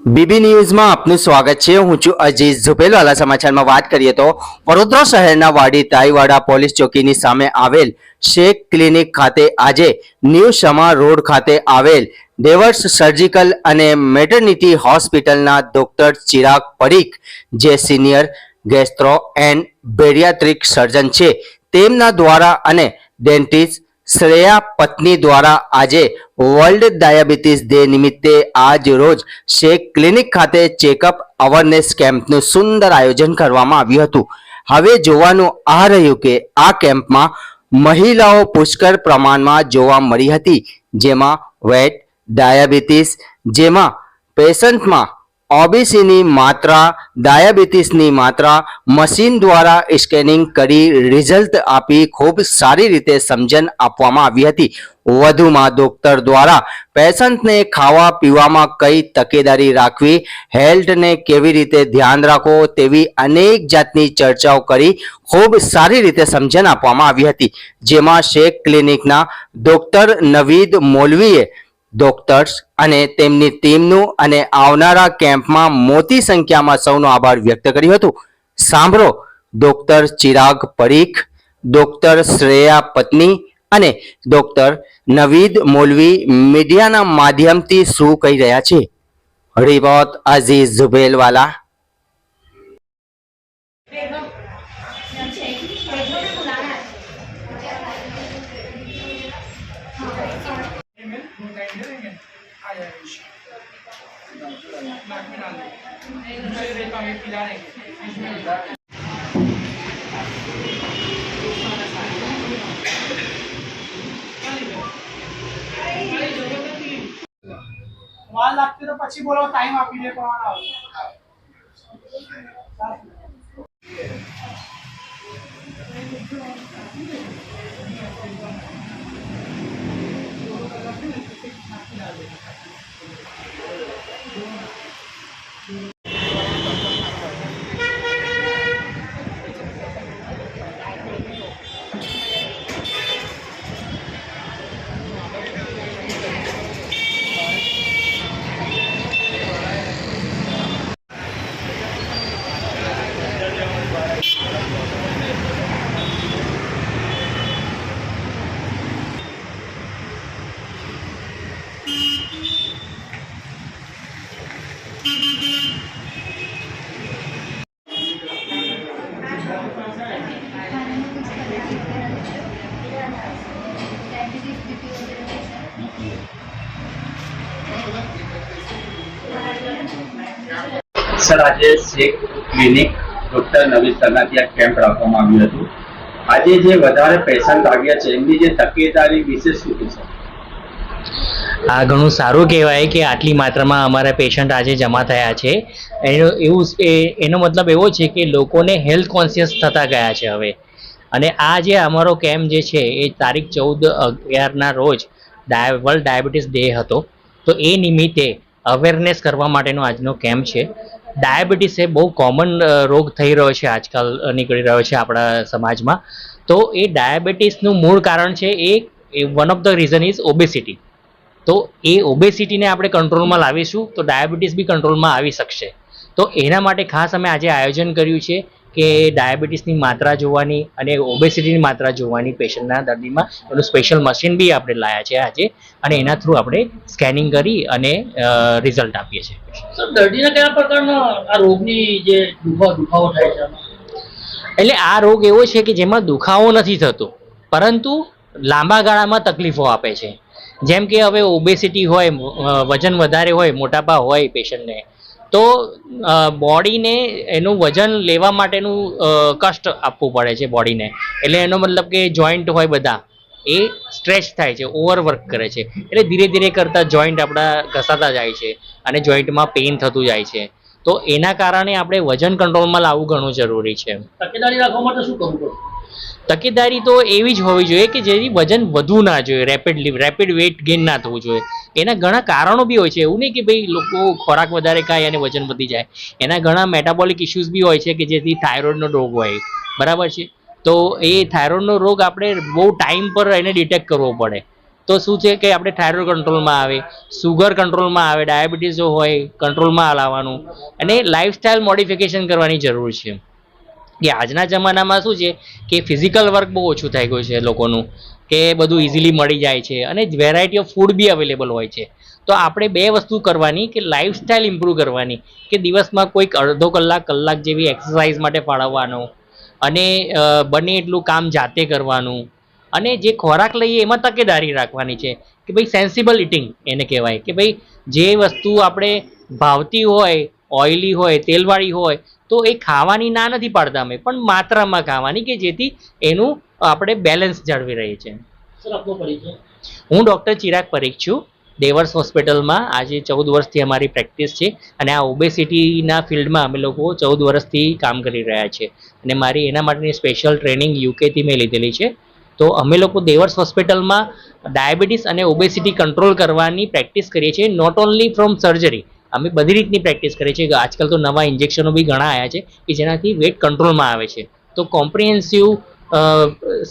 BB ન્યૂઝમાં આપનું સ્વાગત છે. હું છું અજીત ઝુપેલવાલા સમાચારમાં વાત કરીએ તો વડોદરા શહેરના વાડી તાઈવાડા પોલીસ ચોકીની સામે આવેલ શેખ ક્લિનિક ખાતે આજે ન્યૂ શમા રોડ ખાતે આવેલ ડેવર્સ સર્જિકલ અને મેટર્નિટી હોસ્પિટલના ડોક્ટર ચિરાગ પરીખ, જે senior gastro and bariatric surgeon છે, તેમના દ્વારા અને ડેન્ટિસ્ટ શ્રેયા પત્ની દ્વારા આજે વર્લ્ડ ડાયાબિટીસ ડે નિમિત્તે આજ રોજ શેખ ક્લિનિક ખાતે ચેકઅપ અવેરનેસ કેમ્પનું સુંદર આયોજન કરવામાં આવ્યું હતું. હવે જોવાનું આ રહ્યું કે આ કેમ્પમાં મહિલાઓ પુષ્કળ પ્રમાણમાં જોવા મળી હતી, જેમાં વેટ, ડાયાબિટીસ, જેમાં પેશન્ટમાં ઓબીસીની માત્રા, ડાયાબિટીસની માત્રા, મશીન દ્વારા સ્કેનિંગ કરી રિઝલ્ટ આપી ખૂબ સારી રીતે સમજણ આપવામાં આવી હતી. વધુમાં ડોક્ટર દ્વારા પેશન્ટને ખાવા પીવામાં કઈ તકેદારી રાખવી, હેલ્થને કેવી રીતે ધ્યાન રાખવો તેવી અનેક જાતની ચર્ચાઓ કરી ખૂબ સારી રીતે સમજણ આપવામાં આવી હતી. જેમાં શેખ ક્લિનિકના ડોક્ટર નવીદ મોલવીએ ડોક્ટર્સ અને તેમની ટીમનું અને આવનારા કેમ્પમાં મોટી સંખ્યામાં સૌનો આભાર વ્યક્ત કર્યો હતો. સાંભળો ડોક્ટર ચિરાગ પરીખ ડોક્ટર શ્રેયા પત્ની અને ડોક્ટર નવીદ મોલવી મીડિયાના માધ્યમથી શું કહી રહ્યા છે? રિપોર્ટ અઝીઝ ઝુબેલવાલા. વાર લાગતી તો પછી બોલો ટાઈમ આપી દે પ્રમાણે આવો. સર, આજે શેખ ક્લિનિક ડોક્ટર નવીન સરના કેમ્પ રાખવામાં આવ્યું હતું. આજે જે વધારે પેશન્ટ આવ્યા છે, એમની જે તકેદારી વિશે શું છે? આ ઘણું સારું કહેવાય કે આટલી માત્રામાં અમારા પેશન્ટ આજે જમા થયા છે. એનો એવું એનો મતલબ એવો છે કે લોકોને હેલ્થ કોન્શિયસ થતા ગયા છે હવે. અને આ જે અમારો કેમ્પ જે છે, એ તારીખ ચૌદ અગિયારના રોજ ડાય, વર્લ્ડ ડાયાબિટીસ ડે હતો. તો એ નિમિત્તે અવેરનેસ કરવા માટેનો આજનો કેમ્પ છે. ડાયાબિટીસ એ બહુ કોમન રોગ થઈ રહ્યો છે, આજકાલ નીકળી રહ્યો છે આપણા સમાજમાં. તો એ ડાયાબિટીસનું મૂળ કારણ છે એ one of the reason is obesity તો એ ઓબેસિટીને આપણે કંટ્રોલમાં લાવીશું, તો ડાયાબિટીસ બી કંટ્રોલમાં આવી શકશે. તો એના માટે ખાસ અમે આજે આયોજન કર્યું છે કે ડાયાબિટીસની માત્રા જોવાની અને ઓબેસિટીની માત્રા જોવાની પેશન્ટના દર્દીમાં એનું સ્પેશિયલ મશીન બી આપણે લાયા છે આજે અને એના થ્રુ આપણે સ્કેનિંગ કરી અને રિઝલ્ટ આપીએ છીએ. દર્દીને કયા પ્રકારના આ રોગની જે દુખાવો થાય છે? એટલે આ રોગ એવો છે કે જેમાં દુખાવો નથી થતો પરંતુ લાંબા ગાળામાં તકલીફો આપે છે. જેમ કે હવે ઓબેસિટી હોય વજન વધારે હોય મોટાપા હોય પેશન્ટને તો બોડીને એનું વજન લેવા માટેનું કષ્ટ આપવું પડે છે બોડીને. એટલે એનો મતલબ કે જોઈન્ટ હોય બધા, એ સ્ટ્રેચ થાય છે, ઓવરવર્ક કરે છે. એટલે ધીરે ધીરે કરતાં જોઈન્ટ આપણા ઘસાતા જાય છે અને જોઈન્ટમાં પેઇન થતું જાય છે. તો એના કારણે આપણે વજન કંટ્રોલમાં લાવવું ઘણું જરૂરી છે. તકેદારી રાખવા માટે શું કરવું તકેદારી તો એવી જ હોવી જોઈએ કે જેથી વજન વધુ ના જોઈએ રેપિડલી રેપિડ વેઇટ ગેઇન ના થવું જોઈએ. એના ઘણા કારણો બી હોય છે. એવું નહીં કે ભાઈ લોકો ખોરાક વધારે ખાય અને વજન વધી જાય. એના ઘણા મેટાબોલિક ઇશ્યુઝ બી હોય છે કે જેથી થાઇરોઇડનો રોગ હોય. બરાબર છે? તો એ થાઇરોઇડનો રોગ આપણે બહુ ટાઈમ પર એને ડિટેક્ટ કરવો પડે. તો શું છે કે આપણે થાઇરોઇડ કંટ્રોલમાં આવે સુગર કંટ્રોલમાં આવે ડાયાબિટીસ હોય કંટ્રોલમાં લાવવાનું. અને લાઇફસ્ટાઇલ મોડિફિકેશન કરવાની જરૂર છે. કે આજના જમાનામાં શું છે કે ફિઝિકલ વર્ક બહુ ઓછું થઈ ગયું છે લોકોનું, કે બધું ઇઝીલી મળી જાય છે અને variety of food be available હોય છે. તો આપણે બે વસ્તુ કરવાની કે લાઇફસ્ટાઇલ ઇમ્પ્રૂવ કરવાની, કે દિવસમાં કોઈક અડધો કલાક કલાક જેવી એક્સરસાઇઝ માટે ફાળવવાનો અને બને એટલું કામ જાતે કરવાનું અને જે ખોરાક લઈએ એમાં તકેદારી રાખવાની છે. કે ભાઈ સેન્સિબલ ઇટિંગ એને કહેવાય. કે ભાઈ જે વસ્તુ આપણે ભાવતી હોય ઓઇલી હોય તેલવાળી હોય તો એ ખાવાની ના નથી પાડતા અમે પણ માત્રામાં ખાવાની કે જેથી એનું આપણે બેલેન્સ જાળવી રહીએ છીએ. હું ડૉક્ટર ચિરાગ પરીખ છું. દેવર્સ હોસ્પિટલમાં આજે ચૌદ વર્ષથી અમારી પ્રેક્ટિસ છે અને આ ઓબેસિટીના ફિલ્ડમાં અમે લોકો ચૌદ વર્ષથી કામ કરી રહ્યા છે. અને મારી એના માટેની સ્પેશિયલ ટ્રેનિંગ યુકેથી મેં લીધેલી છે. તો અમે લોકો દેવર્સ હોસ્પિટલમાં ડાયાબિટીસ અને ઓબેસિટી કંટ્રોલ કરવાની પ્રેક્ટિસ કરીએ છીએ નોટ ઓન્લી ફ્રોમ સર્જરી અમે બધી રીતની પ્રેક્ટિસ કરીએ છીએ. આજકાલ તો નવા ઇન્જેક્શનો બી ઘણા આવ્યા છે કે જેનાથી વેટ કંટ્રોલમાં આવે છે. તો કોમ્પ્રિહેન્સિવ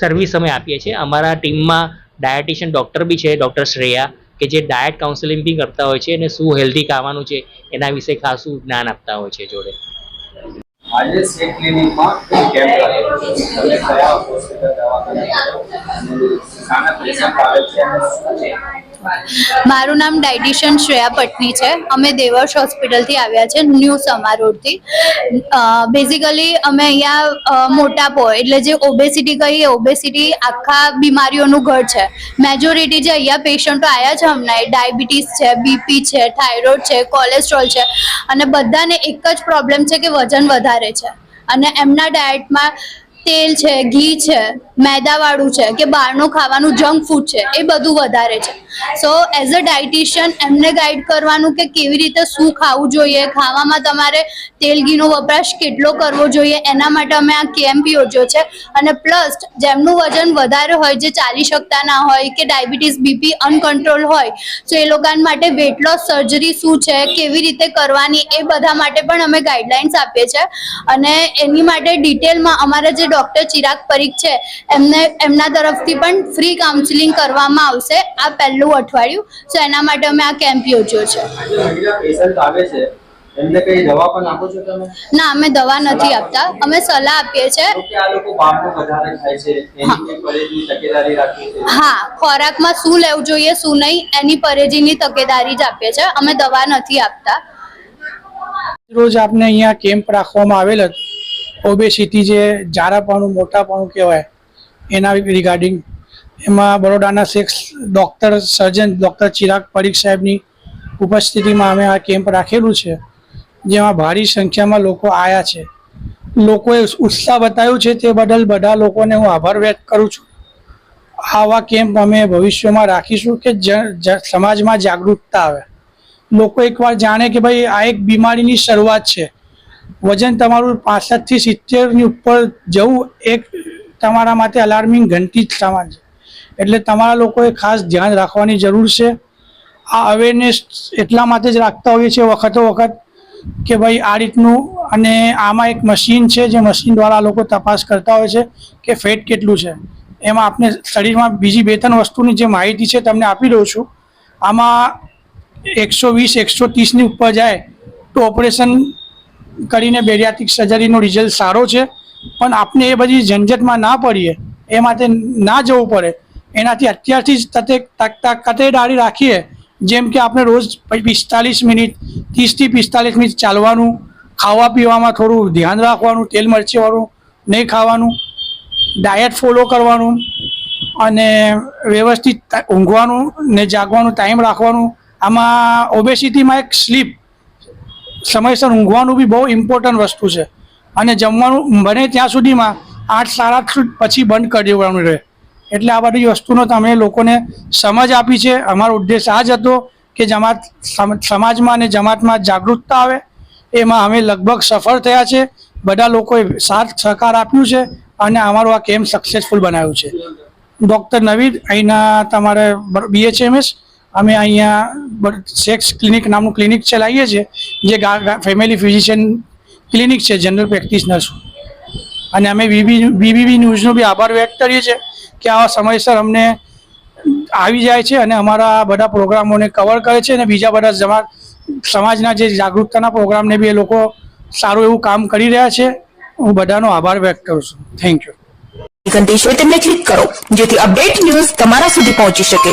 સર્વિસ અમે આપીએ છીએ. અમારા ટીમમાં ડાયટિશિયન ડૉક્ટર બી છે ડૉક્ટર શ્રેયા, કે જે ડાયટ કાઉન્સેલિંગ બી કરતા હોય છે અને શું હેલ્ધી ખાવાનું છે એના વિશે ખાસું જ્ઞાન આપતા હોય છે જોડે. આજે મારું નામ ડાયટિશિયન શ્રેયા પટની છે. અમે દેવર્ષ હોસ્પિટલથી આવ્યા છે, ન્યૂ સમા રોડથી બેઝિકલી અમે અહીંયા મોટાપો એટલે જે ઓબેસિટી કહીએ ઓબેસિટી આખા બીમારીઓનું ઘર છે. મેજોરિટી જે અહીંયા પેશન્ટો આવ્યા છે હમણાં. ડાયાબિટીસ છે બીપી છે થાઇરોઇડ છે કોલેસ્ટ્રોલ છે. અને બધાને એક જ પ્રોબ્લેમ છે કે વજન વધારે છે. અને એમના ડાયટમાં તેલ છે, ઘી છે, મેદાવાળું છે કે બહારનું ખાવાનું જંક ફૂડ છે, એ બધું વધારે છે. સો એઝ અ ડાયટિશિયન એમને ગાઈડ કરવાનું કે કેવી રીતે શું ખાવું જોઈએ, ખાવામાં તમારે તેલ ઘીનો વપરાશ કેટલો કરવો જોઈએ, એના માટે અમે આ કેમ્પ યોજ્યો છે. અને પ્લસ જેમનું વજન વધારે હોય, જે ચાલી શકતા ના હોય, કે ડાયાબિટીસ, બીપી અનકંટ્રોલ હોય, તો એ લોકો માટે વેટ લોસ સર્જરી શું છે, કેવી રીતે કરવાની, એ બધા માટે પણ અમે ગાઈડલાઇન્સ આપીએ છીએ અને એની માટે ડિટેલમાં અમારા જે ડૉક્ટર ચિરાગ પરીખ છે. એમને એમના તરફથી પણ ફ્રી કાઉન્સિલિંગ કરવામાં આવશે આ પહેલું અઠવાડિયું. તો એના માટે અમે આ કેમ્પ યોજ્યો છે. આજે મહિલા પેશન્ટ આવે છે એમને કઈ દવા પણ આપો છો તમે? ના અમે દવા નથી આપતા. અમે સલાહ આપીએ છીએ કે આ લોકો બહારનું વધારે ખાય છે. એની કઈ તકેદારી રાખવી છે? હા ખોરાકમાં શું લેવું જોઈએ શું નહીં એની પરેજીની તકેદારી જ આપીએ છીએ અમે દવા નથી આપતા. રોજ આપને અહીંયા કેમ્પ રાખવામાં આવેલ હતો ઓબેસિટી જે જારાપણું, મોટાપણું કહેવાય, એના રિગાર્ડિંગ એમાં બરોડાના Sheikh doctor surgeon doctor Chirag Parikh સાહેબની ઉપસ્થિતિમાં અમે આ કેમ્પ રાખેલું છે, જેમાં ભારી સંખ્યામાં લોકો આવ્યા છે. લોકોએ ઉત્સાહ બતાવ્યો છે તે બદલ બધા લોકોને હું આભાર વ્યક્ત કરું છું. આવા કેમ્પ અમે ભવિષ્યમાં રાખીશું કે સમાજમાં જાગૃતતા આવે. લોકો એકવાર જાણે કે ભાઈ આ એક બીમારીની શરૂઆત છે. વજન તમારું પાસઠથી સિત્તેરની ઉપર જવું એક તમારા માટે અલાર્મિંગ ઘંટી જ સમાન છે. એટલે તમારા લોકોએ ખાસ ધ્યાન રાખવાની જરૂર છે. આ અવેરનેસ એટલા માટે જ રાખતા હોઈએ છીએ વખતો વખત કે ભાઈ આ રીતનું અને આમાં એક મશીન છે જે મશીન દ્વારા લોકો તપાસ કરતા હોય છે કે ફેટ કેટલું છે. એમાં આપણે શરીરમાં બીજી બે ત્રણ વસ્તુની જે માહિતી છે તમને આપી દઉં છું. આમાં એકસો વીસ, એકસો ત્રીસની ઉપર જાય તો ઓપરેશન કરીને બેરિયાટિક સર્જરીનો રિઝલ્ટ સારો છે. પણ આપણે એ બધી ઝંઝટમાં ના પડીએ, એ માટે ના જવું પડે. એનાથી અત્યારથી જ તતે તકતા કતેદારી રાખીએ. જેમ કે આપણે રોજ પિસ્તાલીસ મિનિટ ત્રીસથી પિસ્તાલીસ મિનિટ ચાલવાનું, ખાવા પીવામાં થોડું ધ્યાન રાખવાનું, તેલ મરચીવાળું નહીં ખાવાનું ડાયટ ફોલો કરવાનું અને વ્યવસ્થિત ઊંઘવાનું ને જાગવાનું ટાઈમ રાખવાનું. આમાં ઓબેસિટીમાં એક સ્લીપ સમયસર ઊંઘવાનું બી બહુ ઇમ્પોર્ટન્ટ વસ્તુ છે. અને જમવાનું બને ત્યાં સુધીમાં આઠ સાડા આઠ પછી બંધ કરી દેવાનું રહે. એટલે આ બધી વસ્તુનો તમે લોકોને સમજ આપી છે. અમારો ઉદ્દેશ આ જ હતો કે જમાત સમ- સમાજમાં અને જમાતમાં જાગૃતતા આવે. એમાં અમે લગભગ સફળ થયા છે. બધા લોકોએ સાથ સહકાર આપ્યું છે અને અમારું આ કેમ્પ સક્સેસફુલ બનાવ્યું છે. ડૉક્ટર નવીદ અહીંના તમારે બીએચએમએસ અમે અહીંયા સેક્સ ક્લિનિક નામનું ક્લિનિક ચલાવીએ છીએ, જે ફેમિલી ફિઝિશિયન ક્લિનિક છે, જનરલ પ્રેક્ટિશનર્સ અને અમે બીબી બીબીબી ન્યૂઝનો બી આભાર વ્યક્ત કરીએ છીએ કે આવા સમયસર અમને આવી જાય છે અને અમારા બધા પ્રોગ્રામોને કવર કરે છે અને બીજા બધા જમા, સમાજના જે જાગૃતતાના પ્રોગ્રામને બી એ લોકો સારું એવું કામ કરી રહ્યા છે. હું બધાનો આભાર વ્યક્ત કરું છું. થેન્ક યુ છે તેમને ક્લિક કરો, જેથી અપડેટ ન્યૂઝ તમારા સુધી પહોંચી શકે.